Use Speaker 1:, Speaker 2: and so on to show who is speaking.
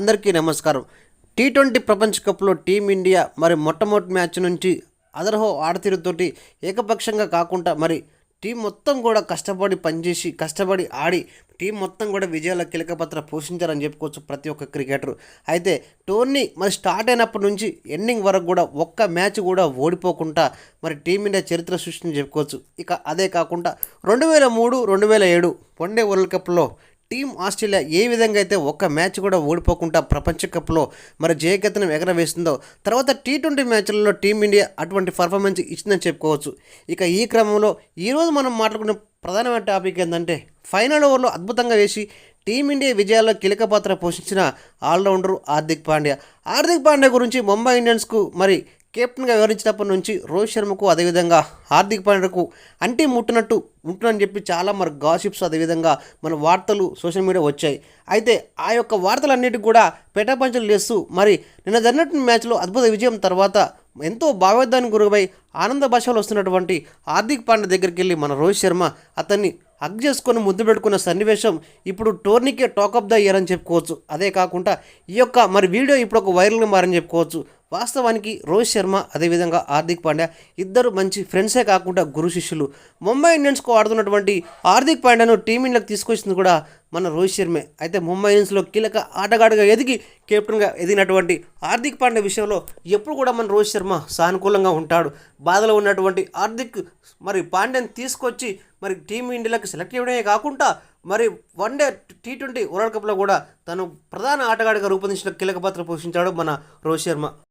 Speaker 1: అందరికీ నమస్కారం. T twenty ప్రపంచ కప్లో టీమిండియా మరి మొట్టమొదటి మ్యాచ్ నుంచి అదర్హో ఆడతీరుతోటి ఏకపక్షంగా కాకుండా మరి టీం మొత్తం కూడా కష్టపడి పనిచేసి కష్టపడి ఆడి టీం మొత్తం కూడా విజయాల కీలక పాత్ర పోషించారని చెప్పుకోవచ్చు ప్రతి ఒక్క క్రికెటర్. అయితే టోర్నీ మరి స్టార్ట్ అయినప్పటి నుంచి ఎండింగ్ వరకు కూడా ఒక్క మ్యాచ్ కూడా ఓడిపోకుండా మరి టీమిండియా చరిత్ర సృష్టిని చెప్పుకోవచ్చు. ఇక అదే కాకుండా రెండు వేల మూడు రెండు వేల ఏడు వన్డే వరల్డ్ కప్లో టీం ఆస్ట్రేలియా ఏ విధంగా అయితే ఒక్క మ్యాచ్ కూడా ఓడిపోకుండా ప్రపంచ కప్లో మరి జయగతనం ఎగరవేసిందో తర్వాత టీ ట్వంటీ మ్యాచ్లలో టీమిండియా అటువంటి పర్ఫార్మెన్స్ ఇచ్చిందని చెప్పుకోవచ్చు. ఇక ఈ క్రమంలో ఈరోజు మనం మాట్లాడుకునే ప్రధానమైన టాపిక్ ఏంటంటే ఫైనల్ ఓవర్లో అద్భుతంగా వేసి టీమిండియా విజయాల్లో కీలక పాత్ర పోషించిన ఆల్రౌండర్ హార్దిక్ పాండ్యా. హార్దిక్ పాండ్యా గురించి ముంబై ఇండియన్స్కు మరి కెప్టెన్గా వివరించినప్పటి నుంచి రోహిత్ శర్మకు అదేవిధంగా హార్దిక్ పాండ్యకు అంటే ముట్టినట్టు ఉంటుందని చెప్పి చాలా మరి గాసిప్స్ అదేవిధంగా మన వార్తలు సోషల్ మీడియా వచ్చాయి. అయితే ఆ యొక్క వార్తలన్నిటికీ కూడా పెటాపంచలు చేస్తూ మరి నిన్న జరిగినటువంటి మ్యాచ్లో అద్భుత విజయం తర్వాత ఎంతో భావోద్దానికి గురవై ఆనంద భాషలో వస్తున్నటువంటి హార్దిక్ పాండ్య దగ్గరికి వెళ్ళి మన రోహిత్ శర్మ అతన్ని హగ్ చేసుకొని ముద్దు పెట్టుకున్న సన్నివేశం ఇప్పుడు టోర్నీకే టాక్ ఆఫ్ ద ఇయర్ అని చెప్పుకోవచ్చు. అదే కాకుండా ఈ యొక్క మరి వీడియో ఇప్పుడు ఒక వైరల్గా మారని చెప్పుకోవచ్చు. వాస్తవానికి రోహిత్ శర్మ అదేవిధంగా హార్దిక్ పాండ్యా ఇద్దరు మంచి ఫ్రెండ్సే కాకుండా గురు శిష్యులు. ముంబై ఇండియన్స్కు ఆడుతున్నటువంటి హార్దిక్ పాండ్యాను టీమిండియాకి తీసుకొచ్చింది కూడా మన రోహిత్ శర్మే. అయితే ముంబై ఇండియన్స్లో కీలక ఆటగాడుగా ఎదిగి కెప్టెన్గా ఎదిగినటువంటి హార్దిక్ పాండ్యా విషయంలో ఎప్పుడు కూడా మన రోహిత్ శర్మ సానుకూలంగా ఉంటాడు. బాధలో ఉన్నటువంటి హార్దిక్ మరి పాండ్యాని తీసుకొచ్చి మరి టీమిండియాకి సెలెక్ట్ చేయడమే కాకుండా మరి one day T twenty world కప్లో కూడా తను ప్రధాన ఆటగాడిగా రూపొందించిన కీలక పాత్ర పోషించాడు మన రోహిత్ శర్మ.